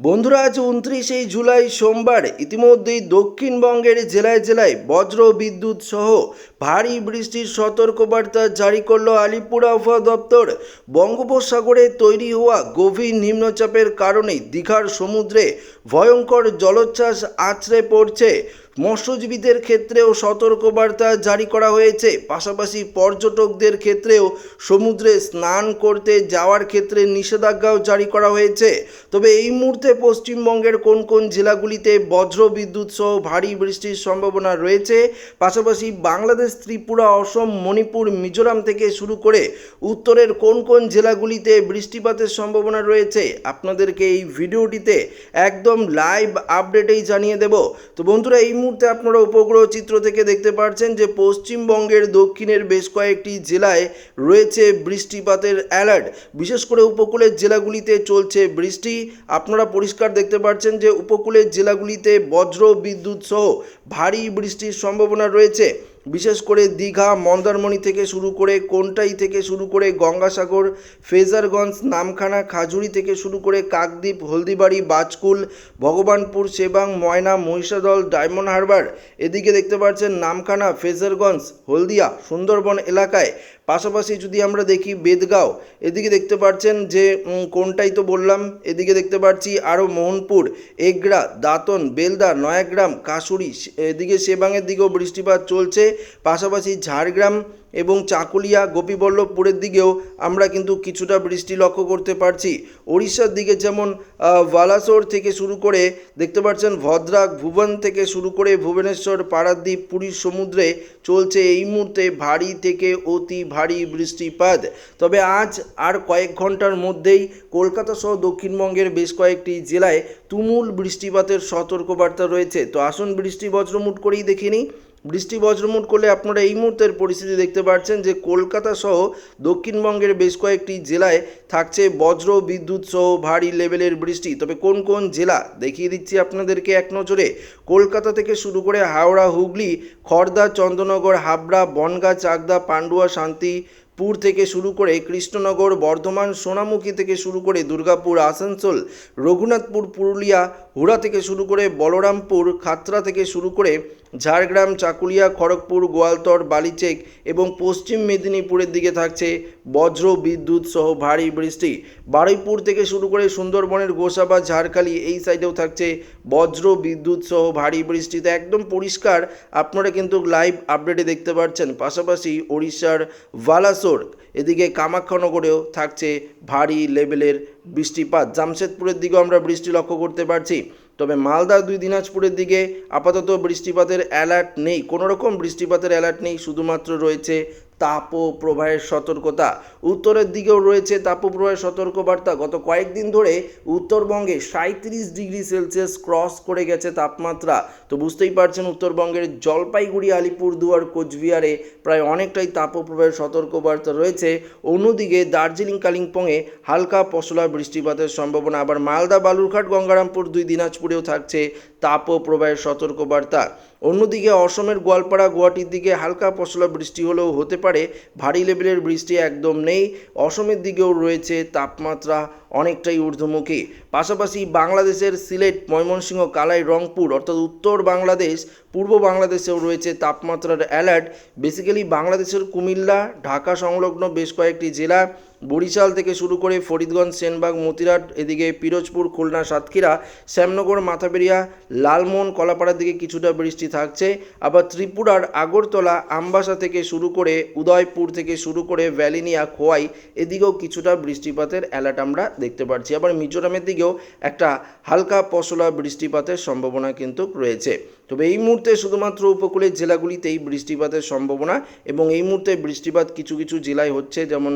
বন্ধুরা, আজ উনত্রিশে জুলাই সোমবার। ইতিমধ্যেই দক্ষিণবঙ্গের জেলায় জেলায় বজ্র বিদ্যুৎ সহ ভারী বৃষ্টির সতর্কবার্তা জারি করল আলিপুর আবহাওয়া দপ্তর। বঙ্গোপসাগরে তৈরি হওয়া গভীর নিম্নচাপের কারণে দীঘার সমুদ্রে ভয়ঙ্কর জলোচ্ছ্বাস আছড়ে পড়ছে। মৎস্যজীবীদের ক্ষেত্রেও সতর্কবার্তা জারি করা হয়েছে। পাশাপাশি পর্যটকদের ক্ষেত্রেও সমুদ্রে স্নান করতে যাওয়ার ক্ষেত্রে নিষেধাজ্ঞাও জারি করা হয়েছে। তবে এই মুহূর্তে পশ্চিমবঙ্গের কোন কোন জেলাগুলিতে বজ্র বিদ্যুৎ সহ ভারী বৃষ্টির সম্ভাবনা রয়েছে, পাশাপাশি বাংলাদেশ, ত্রিপুরা, অসম, মণিপুর, মিজোরাম থেকে শুরু করে উত্তরের কোন কোন জেলাগুলিতে বৃষ্টিপাতের সম্ভাবনা রয়েছে, আপনাদেরকে এই ভিডিওটিতে একদম লাইভ আপডেটেই জানিয়ে দেব। তো বন্ধুরা, এই মুহূর্তে আপনারা উপগ্রহ চিত্র থেকে দেখতে পাচ্ছেন যে পশ্চিমবঙ্গের দক্ষিণের বেশ কয়েকটি জেলায় রয়েছে বৃষ্টিপাতের অ্যালার্ট বিশেষ করে উপকূলের জেলাগুলিতে চলছে বৃষ্টি। আপনারা পরিষ্কার দেখতে পাচ্ছেন যে উপকূলের জেলাগুলিতে বজ্র বিদ্যুৎ সহ ভারী বৃষ্টির সম্ভাবনা রয়েছে। বিশেষ করে দীঘা, মন্দারমণি থেকে শুরু করে কোনটাই থেকে শুরু করে গঙ্গাসাগর, ফেজারগঞ্জ, নামখানা, খাজুরি থেকে শুরু করে কাকদ্বীপ, হলদিবাড়ি, বাজকুল, ভগবানপুর সেবাং ময়না, মহিষাদল, ডায়মন্ড হারবার। এদিকে দেখতে পাচ্ছেন নামখানা, ফেজারগঞ্জ, হলদিয়া, সুন্দরবন এলাকায় পাশাপাশি যদি আমরা দেখি বেদগাঁও, এদিকে দেখতে পাচ্ছেন যে কোনটাই তো বললাম, এদিকে দেখতে পাচ্ছি আরও মোহনপুর এগরা দাঁতন, বেলদা, নয়াগ্রাম, কাশুরি এদিকে সেবাংয়ের দিকেও বৃষ্টিপাত চলছে, পাশাপাশি ঝাড়গ্রাম এবং চাকুলিয়া, গোপীবল্লভপুরের দিকেও আমরা কিন্তু কিছুটা বৃষ্টি লক্ষ্য করতে পারছি। ওড়িশার দিকে যেমন বালাসোর থেকে শুরু করে, দেখতে পাচ্ছেন ভদ্রাক, ভুবন থেকে শুরু করে ভুবনেশ্বর, পারাদ্বীপ, পুরীর সমুদ্রে চলছে এই মুহূর্তে ভারী থেকে অতি ভারী বৃষ্টিপাত। তবে আজ আর কয়েক ঘণ্টার মধ্যেই কলকাতা সহ দক্ষিণবঙ্গের বেশ কয়েকটি জেলায় তুমুল বৃষ্টিপাতের সতর্কবার্তা রয়েছে। তো আসুন বৃষ্টি বজ্রমুট করেই দেখে নিই। বৃষ্টি বজ্রমুট করলে আপনারা এই মুহূর্তের পরিস্থিতি দেখতে পাচ্ছেন যে কলকাতা সহ দক্ষিণবঙ্গের বেশ কয়েকটি জেলায় থাকছে বজ্র বিদ্যুৎ সহ ভারী লেভেলের বৃষ্টি। তবে কোন কোন জেলা, দেখিয়ে দিচ্ছি আপনাদেরকে এক নজরে। কলকাতা থেকে শুরু করে হাওড়া, হুগলি খড়দা চন্দ্রনগর, হাবড়া, বনগাঁ, চাকদা, পান্ডুয়া শান্তি পুর থেকে শুরু করে কৃষ্ণনগর, বর্ধমান, সোনামুখী থেকে শুরু করে দুর্গাপুর, আসানসোল, রঘুনাথপুর, পুরুলিয়া, হুড়া থেকে শুরু করে বলরামপুর, খাতড়া থেকে শুরু করে ঝাড়গ্রাম, চাকুলিয়া, খড়গপুর, গোয়ালতর, বালিচেক এবং পশ্চিম মেদিনীপুরের দিকে থাকছে বজ্র বিদ্যুৎ সহ ভারী বৃষ্টি। বারুইপুর থেকে শুরু করে সুন্দরবনের গোসাবা, ঝাড়খালি এই সাইডেও থাকছে বজ্র বিদ্যুৎ সহ ভারী বৃষ্টিতে একদম পরিষ্কার, আপনারা কিন্তু লাইভ আপডেটে দেখতে পাচ্ছেন পাশাপাশি ওড়িশার ভালাসোর, এদিকে কামাখ্যানগরেও থাকছে ভারী লেভেলের বৃষ্টিপাত। জামশেদপুরের দিকেও আমরা বৃষ্টি লক্ষ্য করতে পারছি। তবে মালদা দুই দিনাজপুরের দিকে আপাতত বৃষ্টিপাতের অ্যালার্ট নেই কোনো রকম বৃষ্টিপাতের অ্যালার্ট নেই, শুধুমাত্র রয়েছে তাপ প্রবাহের সতর্কতা। উত্তরের দিকেও রয়েছে তাপপ্রবাহের সতর্কবার্তা। গত কয়েকদিন ধরে উত্তরবঙ্গে সাঁত্রিশ ডিগ্রি সেলসিয়াস ক্রস করে গেছে তাপমাত্রা। তো বুঝতেই পারছেন উত্তরবঙ্গের জলপাইগুড়ি, আলিপুরদুয়ার, কোচবিহারে প্রায় অনেকটাই তাপপ্রবাহের সতর্কবার্তা রয়েছে। অন্যদিকে দার্জিলিং, কালিম্পংয়ে হালকা পশলা বৃষ্টিপাতের সম্ভাবনা। আবার মালদা, বালুরঘাট, গঙ্গারামপুর দুই দিনাজপুরেও থাকছে তাপপ্রবাহের সতর্কবার্তা। অন্যদিকে অসমের গোয়ালপাড়া, গুয়াহাটির দিকে হালকা পশলা বৃষ্টি হলেও হতে পারে ভারী লেভেলের বৃষ্টি একদম নেই। অসমের দিকেও রয়েছে তাপমাত্রা অনেকটাই ঊর্ধ্বমুখী। পাশাপাশি বাংলাদেশের সিলেট, ময়মনসিংহ কালাই রংপুর অর্থাৎ উত্তর বাংলাদেশ, পূর্ব বাংলাদেশেও রয়েছে তাপমাত্রার অ্যালার্ট। বেসিক্যালি বাংলাদেশের কুমিল্লা, ঢাকা সংলগ্ন বেশ কয়েকটি জেলা বরিশাল থেকে শুরু করে ফরিদগঞ্জ, সেনবাগ, মতিরাট, এদিকে পিরোজপুর, খুলনা, সাতক্ষীরা, শ্যামনগর, মাথাবেরিয়া, লালমোহন, কলাপাড়ার দিকে কিছুটা বৃষ্টি থাকছে। আবার ত্রিপুরার আগরতলা, আমবাসা থেকে শুরু করে উদয়পুর থেকে শুরু করে ভ্যালিনিয়া, খোয়াই, এদিকেও কিছুটা বৃষ্টিপাতের অ্যালার্ট আমরা দেখতে পাচ্ছি। আবার মিজোরামের দিকেও একটা হালকা পশলা বৃষ্টিপাতের সম্ভাবনা কিন্তু রয়েছে। তবে এই মুহূর্তে শুধুমাত্র উপকূলের জেলাগুলিতেই বৃষ্টিপাতের সম্ভাবনা এবং এই মুহূর্তে বৃষ্টিপাত কিছু কিছু জেলায় হচ্ছে, যেমন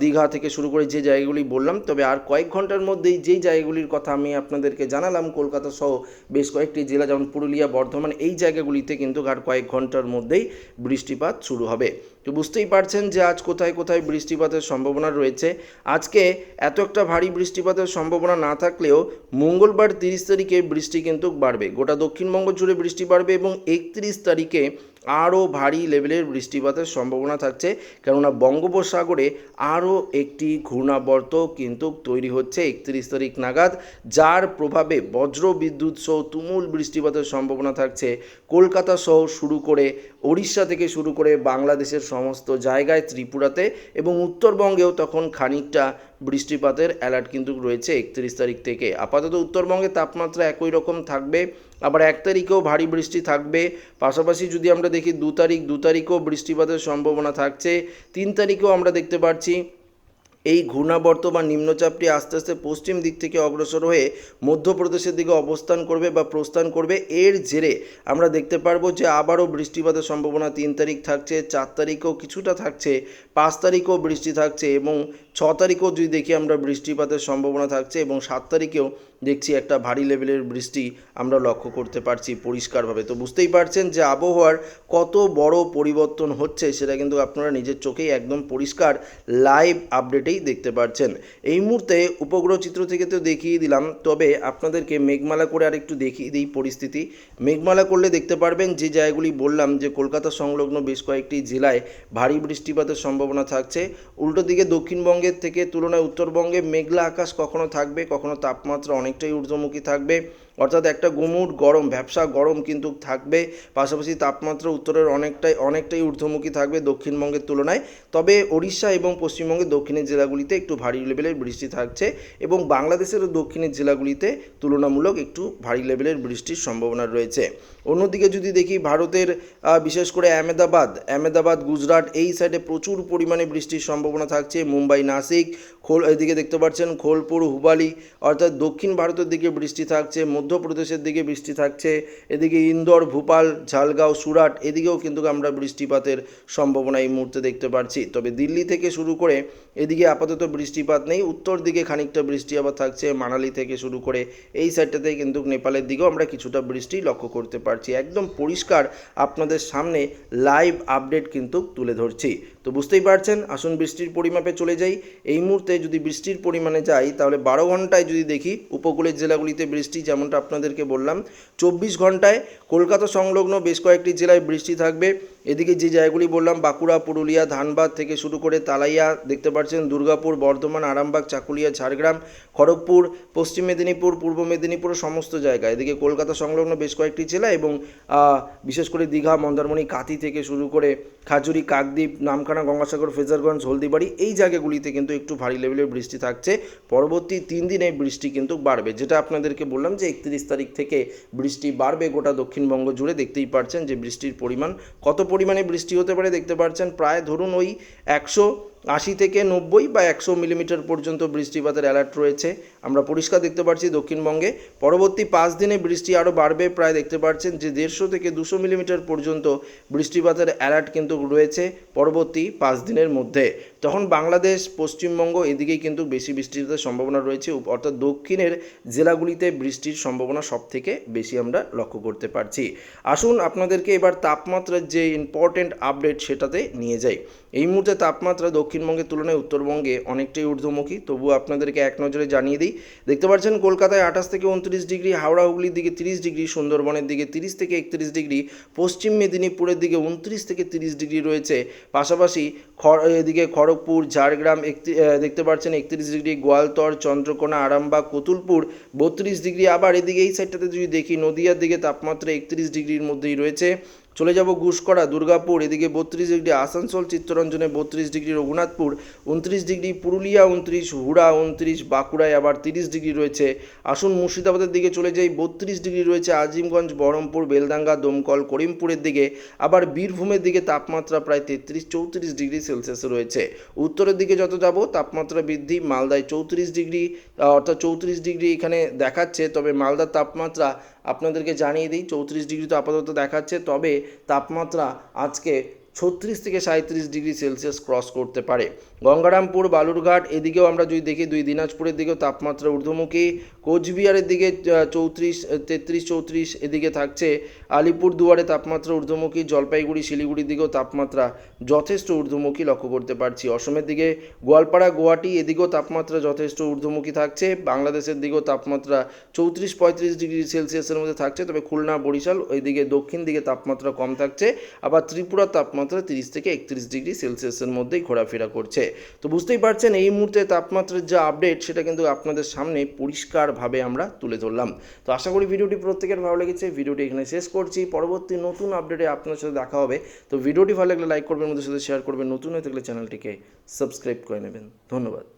দীঘা থেকে শুরু করে যে জায়গাগুলি বললাম, তবে আর কয়েক ঘণ্টার মধ্যেই যেই জায়গাগুলির কথা আমি আপনাদেরকে জানালাম, কলকাতা সহ বেশ কয়েকটি জেলা, যেমন পুরুলিয়া, বর্ধমান, এই জায়গাগুলিতে কিন্তু আর কয়েক ঘণ্টার মধ্যেই বৃষ্টিপাত শুরু হবে। তো বুঝতেই পারছেন যে আজ কোথায় কোথায় বৃষ্টিপাতের সম্ভাবনা রয়েছে। আজকে এত একটা ভারী বৃষ্টিপাতের সম্ভাবনা না থাকলেও মঙ্গলবার তিরিশ তারিখে বৃষ্টি কিন্তু বাড়বে। গোটা দক্ষিণবঙ্গ জুড়ে বৃষ্টি বাড়বে এবং একত্রিশ তারিখে আরও ভারী লেভেলের বৃষ্টিপাতের সম্ভাবনা থাকছে। কেননা বঙ্গোপসাগরে আরও একটি ঘূর্ণাবর্ত কিন্তু তৈরি হচ্ছে একত্রিশ তারিখ নাগাদ, যার প্রভাবে বজ্র বিদ্যুৎ সহ তুমুল বৃষ্টিপাতের সম্ভাবনা থাকছে। কলকাতা সহ শুরু করে ওড়িশা থেকে শুরু করে বাংলাদেশের সমস্ত জায়গায় ত্রিপুরাতে এবং উত্তরবঙ্গেও তখন খানিকটা বৃষ্টিপাতের অ্যালার্ট কিন্তু রয়েছে একত্রিশ তারিখ থেকে। আপাতত উত্তরবঙ্গে তাপমাত্রা একই রকম থাকবে। আবার এক তারিখেও ভারী বৃষ্টি থাকবে। পাশাপাশি যদি আমরা দেখি দু তারিখ, দু তারিখেও বৃষ্টিপাতের সম্ভাবনা থাকছে। তিন তারিখেও আমরা দেখতে পাচ্ছি এই ঘূর্ণাবর্ত বা নিম্নচাপটি আস্তে আস্তে পশ্চিম দিক থেকে অগ্রসর হয়ে মধ্যপ্রদেশের দিকে অবস্থান করবে বা প্রস্থান করবে। এর জেরে আমরা দেখতে পারব যে আবারও বৃষ্টিপাতের সম্ভাবনা তিন তারিখ থাকছে, চার তারিখেও কিছুটা থাকছে, পাঁচ তারিখেও বৃষ্টি থাকছে এবং ছ তারিখেও যদি দেখি আমরা বৃষ্টিপাতের সম্ভাবনা থাকছে এবং সাত তারিখেও দেখছি একটা ভারী লেভেলের বৃষ্টি আমরা লক্ষ্য করতে পারছি পরিষ্কারভাবে। তো বুঝতেই পারছেন যে আবহাওয়ার কত বড় পরিবর্তন হচ্ছে সেটা কিন্তু আপনারা নিজের চোখেই একদম পরিষ্কার লাইভ আপডেটেই দেখতে পাচ্ছেন এই মুহূর্তে উপগ্রহ চিত্র থেকে তো দেখিয়ে দিলাম, তবে আপনাদেরকে মেঘমালা করে আরেকটু দেখিয়ে দিই পরিস্থিতি। মেঘমালা করলে দেখতে পারবেন যে জায়গাগুলি বললাম যে কলকাতা সংলগ্ন বেশ কয়েকটি জেলায় ভারী বৃষ্টিপাতের সম্ভাবনা থাকছে। উল্টো দিকে দক্ষিণবঙ্গের থেকে তুলনায় উত্তরবঙ্গে মেঘলা আকাশ কখনো থাকবে, কখনো তাপমাত্রা অনেকটাই ঊর্ধ্বমুখী থাকবে। অর্থাৎ একটা গুমুট গরম ভ্যাবসা গরম কিন্তু থাকবে, পাশাপাশি তাপমাত্রা উত্তরের অনেকটাই অনেকটাই ঊর্ধ্বমুখী থাকবে দক্ষিণবঙ্গের তুলনায়। তবে ওড়িশা এবং পশ্চিমবঙ্গের দক্ষিণের জেলাগুলিতে একটু ভারী লেভেলের বৃষ্টি থাকছে এবং বাংলাদেশেরও দক্ষিণের জেলাগুলিতে তুলনামূলক একটু ভারী লেভেলের বৃষ্টির সম্ভাবনা রয়েছে। অন্যদিকে যদি দেখি ভারতের বিশেষ করে আহমেদাবাদ আহমেদাবাদ, গুজরাট এই সাইডে প্রচুর পরিমাণে বৃষ্টির সম্ভাবনা থাকছে। মুম্বাই, নাসিক, খোল, এদিকে দেখতে পাচ্ছেন খোলপুর, হুবালি, অর্থাৎ দক্ষিণ ভারতের দিকে বৃষ্টি থাকছে, মধ্যপ্রদেশের দিকে বৃষ্টি থাকছে, এদিকে ইন্দোর, ভোপাল, ঝালগাঁও, সুরাট, এদিকেও কিন্তু আমরা বৃষ্টিপাতের সম্ভাবনা এই মুহূর্তে দেখতে পাচ্ছি। তবে দিল্লি থেকে শুরু করে এদিকে আপাতত বৃষ্টিপাত নেই, উত্তর দিকে খানিকটা বৃষ্টি আবার থাকছে, মানালি থেকে শুরু করে এই সাইডটাতে কিন্তু নেপালের দিকেও আমরা কিছুটা বৃষ্টি লক্ষ্য করতে পারছি, একদম পরিষ্কার আপনাদের সামনে লাইভ আপডেট কিন্তু তুলে ধরছি। তো বুঝতেই পারছেন, আসুন বৃষ্টির পরিমাপে চলে যাই। এই মুহূর্তে যদি বৃষ্টির পরিমাণে যাই, তাহলে বারো ঘন্টায় যদি দেখি উপকূলের জেলাগুলিতে বৃষ্টি, যেমনটা আপনাদেরকে বললাম, চব্বিশ ঘন্টায় কলকাতা সংলগ্ন বেশ কয়েকটি জেলায় বৃষ্টি থাকবে। এদিকে যে জায়গাগুলি বললাম, বাঁকুড়া, পুরুলিয়া, ধানবাদ থেকে শুরু করে তালাইয়া দেখতে পাচ্ছেন দুর্গাপুর, বর্ধমান, আরামবাগ, চাকুলিয়া, ঝাড়গ্রাম, খড়গপুর, পশ্চিম মেদিনীপুর, পূর্ব মেদিনীপুর সমস্ত জায়গা। এদিকে কলকাতা সংলগ্ন বেশ কয়েকটি জেলা এবং বিশেষ করে দীঘা, মন্দারমণি কাতি থেকে শুরু করে খাজুরি, কাকদ্বীপ, নামখানা, গঙ্গাসাগর, ফেজারগঞ্জ, হলদিবাড়ি এই জায়গাগুলিতে কিন্তু একটু ভারী লেভেলের বৃষ্টি থাকছে। পরবর্তী তিন দিনে বৃষ্টি কিন্তু বাড়বে। যেটা আপনাদেরকে বললাম যে একত্রিশ তারিখ থেকে বৃষ্টি বাড়বে গোটা দক্ষিণবঙ্গ জুড়ে। দেখতেই পারছেন যে বৃষ্টির পরিমাণ কত পরিমাণে বৃষ্টি হতে পারে দেখতে পারছেন। প্রায় ধরুন ওই একশো আশি থেকে নব্বই বা একশো মিলিমিটার পর্যন্ত বৃষ্টিপাতের অ্যালার্ট রয়েছে। আমরা পরিষ্কার দেখতে পাচ্ছি দক্ষিণবঙ্গে। পরবর্তী পাঁচ দিনে বৃষ্টি আরও বাড়বে, প্রায় দেখতে পাচ্ছেন যে দেড়শো থেকে দুশো মিলিমিটার পর্যন্ত বৃষ্টিপাতের অ্যালার্ট কিন্তু রয়েছে পরবর্তী পাঁচ দিনের মধ্যে। তখন বাংলাদেশ, পশ্চিমবঙ্গ এদিকেই কিন্তু বেশি বৃষ্টিপাতের সম্ভাবনা রয়েছে। অর্থাৎ দক্ষিণের জেলাগুলিতে বৃষ্টির সম্ভাবনা সব থেকে বেশি আমরা লক্ষ্য করতে পারছি। আসুন আপনাদেরকে এবার তাপমাত্রার যে ইম্পর্টেন্ট আপডেট সেটাতে নিয়ে যাই। এই মুহূর্তে তাপমাত্রা দক্ষিণবঙ্গের তুলনায় উত্তরবঙ্গে অনেকটাই ঊর্ধ্বমুখী। তবুও আপনাদেরকে এক নজরে জানিয়ে দিই, দেখতে পাচ্ছেন কলকাতায় আঠাশ থেকে উনত্রিশ ডিগ্রি, হাওড়া, হুগলির দিকে তিরিশ ডিগ্রি, সুন্দরবনের দিকে তিরিশ থেকে একত্রিশ ডিগ্রি, পশ্চিম মেদিনীপুরের দিকে উনত্রিশ থেকে তিরিশ ডিগ্রি রয়েছে। পাশাপাশি খড় এদিকে খড়গপুর ঝাড়গ্রাম দেখতে পাচ্ছেন একত্রিশ ডিগ্রি গোয়ালতর, চন্দ্রকোনা, আরামবাগ, কতুলপুর, বত্রিশ ডিগ্রি আবার এদিকে এই সাইডটাতে যদি দেখি, নদিয়ার দিকে তাপমাত্রা একত্রিশ ডিগ্রির মধ্যেই রয়েছে। চলে যাব গুসকরা দুর্গাপুর, এদিকে বত্রিশ ডিগ্রি আসানসোল, চিত্তরঞ্জনে বত্রিশ ডিগ্রি রঘুনাথপুর, উনত্রিশ ডিগ্রি পুরুলিয়া, উনত্রিশ হুড়া, উনত্রিশ বাঁকুড়ায় আবার তিরিশ ডিগ্রি রয়েছে। আসুন মুর্শিদাবাদের দিকে চলে যাই, বত্রিশ ডিগ্রি রয়েছে আজিমগঞ্জ, বহরমপুর বেলদাঙ্গা দমকল, করিমপুরের দিকে। আবার বীরভূমের দিকে তাপমাত্রা প্রায় তেত্রিশ, চৌত্রিশ ডিগ্রি সেলসিয়াস রয়েছে। উত্তরের দিকে যত যাব, তাপমাত্রা বৃদ্ধি, মালদায় চৌত্রিশ ডিগ্রি অর্থাৎ চৌত্রিশ ডিগ্রি এখানে দেখাচ্ছে, তবে মালদার তাপমাত্রা আপনাদেরকে জানিয়ে দিই চৌত্রিশ ডিগ্রি তো আপাতত দেখাচ্ছে। তবে তাপমাত্রা আজকে ছত্রিশ থেকে সাঁত্রিশ ডিগ্রি সেলসিয়াস ক্রস করতে পারে। গঙ্গারামপুর, বালুরঘাট, এদিকেও আমরা যদি দেখি, দুই দিনাজপুরের দিকেও তাপমাত্রা ঊর্ধ্বমুখী। কোচবিহারের দিকে চৌত্রিশ তেত্রিশ চৌত্রিশ এদিকে থাকছে। আলিপুর দুয়ারে তাপমাত্রা ঊর্ধ্বমুখী, জলপাইগুড়ি, শিলিগুড়ির দিকেও তাপমাত্রা যথেষ্ট ঊর্ধ্বমুখী লক্ষ্য করতে পারছি। অসমের দিকে, গোয়ালপাড়া, গুয়াহাটি, এদিকেও তাপমাত্রা যথেষ্ট ঊর্ধ্বমুখী থাকছে। বাংলাদেশের দিকেও তাপমাত্রা চৌত্রিশ, পঁয়ত্রিশ ডিগ্রি সেলসিয়াসের মধ্যে থাকছে। তবে খুলনা, বরিশাল, ওইদিকে দক্ষিণ দিকে তাপমাত্রা কম থাকছে। আবার ত্রিপুরার তাপমাত্রা তিরিশ থেকে একত্রিশ ডিগ্রি সেলসিয়াসের মধ্যেই ঘোরাফেরা করছে। তো বুঝতেই পারছেন, এই মুহূর্তে তাপমাত্রার যা আপডেট সেটা কিন্তু আপনাদের সামনে পরিষ্কারভাবে আমরা তুলে ধরলাম। তো আশা করি ভিডিওটি প্রত্যেকের ভালো লেগেছে। ভিডিওটি এখানে শেষ করছি। পরবর্তী নতুন আপডেটে আপনার সাথে দেখা হবে। তো ভিডিওটি ভালো লাগলে লাইক করবেন মধ্যে সাথে শেয়ার করবেন। নতুন হয়ে থাকলে চ্যানেলটিকে সাবস্ক্রাইব করে নেবেন। ধন্যবাদ।